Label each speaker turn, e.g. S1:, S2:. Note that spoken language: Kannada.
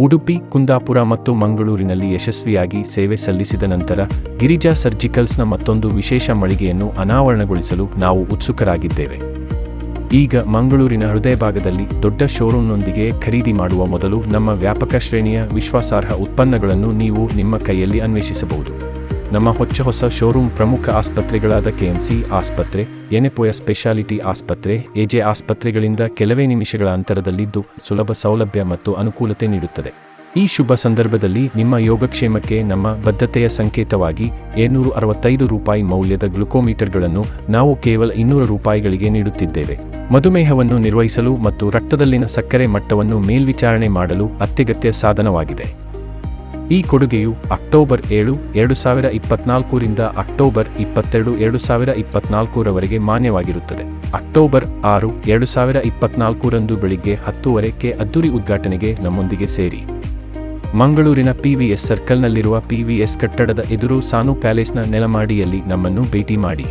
S1: ಉಡುಪಿ, ಕುಂದಾಪುರ ಮತ್ತು ಮಂಗಳೂರಿನಲ್ಲಿ ಯಶಸ್ವಿಯಾಗಿ ಸೇವೆ ಸಲ್ಲಿಸಿದ ನಂತರ ಗಿರಿಜಾ ಸರ್ಜಿಕಲ್ಸ್ನ ಮತ್ತೊಂದು ವಿಶೇಷ ಮಳಿಗೆಯನ್ನು ಅನಾವರಣಗೊಳಿಸಲು ನಾವು ಉತ್ಸುಕರಾಗಿದ್ದೇವೆ. ಈಗ ಮಂಗಳೂರಿನ ಹೃದಯ ಭಾಗದಲ್ಲಿ ದೊಡ್ಡ ಶೋರೂಮ್ನೊಂದಿಗೆ ಖರೀದಿ ಮಾಡುವ ಮೊದಲು ನಮ್ಮ ವ್ಯಾಪಕ ಶ್ರೇಣಿಯ ವಿಶ್ವಾಸಾರ್ಹ ಉತ್ಪನ್ನಗಳನ್ನು ನೀವು ನಿಮ್ಮ ಕೈಯಲ್ಲಿ ಅನ್ವೇಷಿಸಬಹುದು. ನಮ್ಮ ಹೊಚ್ಚ ಹೊಸ ಶೋರೂಮ್ ಪ್ರಮುಖ ಆಸ್ಪತ್ರೆಗಳಾದ ಕೆಎಂಸಿ ಆಸ್ಪತ್ರೆ ಎನೆಪೋಯ ಸ್ಪೆಷಾಲಿಟಿ ಆಸ್ಪತ್ರೆ ಎಜೆ ಆಸ್ಪತ್ರೆಗಳಿಂದ ಕೆಲವೇ ನಿಮಿಷಗಳ ಅಂತರದಲ್ಲಿದ್ದು ಸುಲಭ ಸೌಲಭ್ಯ ಮತ್ತು ಅನುಕೂಲತೆ ನೀಡುತ್ತದೆ. ಈ ಶುಭ ಸಂದರ್ಭದಲ್ಲಿ ನಿಮ್ಮ ಯೋಗಕ್ಷೇಮಕ್ಕೆ ನಮ್ಮ ಬದ್ಧತೆಯ ಸಂಕೇತವಾಗಿ ಏಳ್ನೂರ ಅರವತ್ತೈದು ರೂಪಾಯಿ ಮೌಲ್ಯದ ಗ್ಲುಕೋಮೀಟರ್ಗಳನ್ನು ನಾವು ಕೇವಲ ಇನ್ನೂರು ರೂಪಾಯಿಗಳಿಗೆ ನೀಡುತ್ತಿದ್ದೇವೆ. ಮಧುಮೇಹವನ್ನು ನಿರ್ವಹಿಸಲು ಮತ್ತು ರಕ್ತದಲ್ಲಿನ ಸಕ್ಕರೆ ಮಟ್ಟವನ್ನು ಮೇಲ್ವಿಚಾರಣೆ ಮಾಡಲು ಅತ್ಯಗತ್ಯ ಸಾಧನವಾಗಿದೆ. ಈ ಕೊಡುಗೆಯು ಅಕ್ಟೋಬರ್ ಏಳು, ಎರಡು ಸಾವಿರ ಇಪ್ಪತ್ನಾಲ್ಕರಿಂದ ಅಕ್ಟೋಬರ್ ಇಪ್ಪತ್ತೆರಡು, ಎರಡು ಸಾವಿರ ಇಪ್ಪತ್ನಾಲ್ಕರವರೆಗೆ ಮಾನ್ಯವಾಗಿರುತ್ತದೆ. ಅಕ್ಟೋಬರ್ ಆರು, ಎರಡು ಸಾವಿರ ಇಪ್ಪತ್ನಾಲ್ಕರಂದು ಬೆಳಿಗ್ಗೆ ಹತ್ತುವರೆಗೆ ಅದ್ದೂರಿ ಉದ್ಘಾಟನೆಗೆ ನಮ್ಮೊಂದಿಗೆ ಸೇರಿ. ಮಂಗಳೂರಿನ ಪಿವಿಎಸ್ ಸರ್ಕಲ್ನಲ್ಲಿರುವ ಪಿವಿಎಸ್ ಕಟ್ಟಡದ ಎದುರು ಸಾನು ಪ್ಯಾಲೇಸ್ನ ನೆಲಮಾಡಿಯಲ್ಲಿ ನಮ್ಮನ್ನು ಭೇಟಿ ಮಾಡಿ.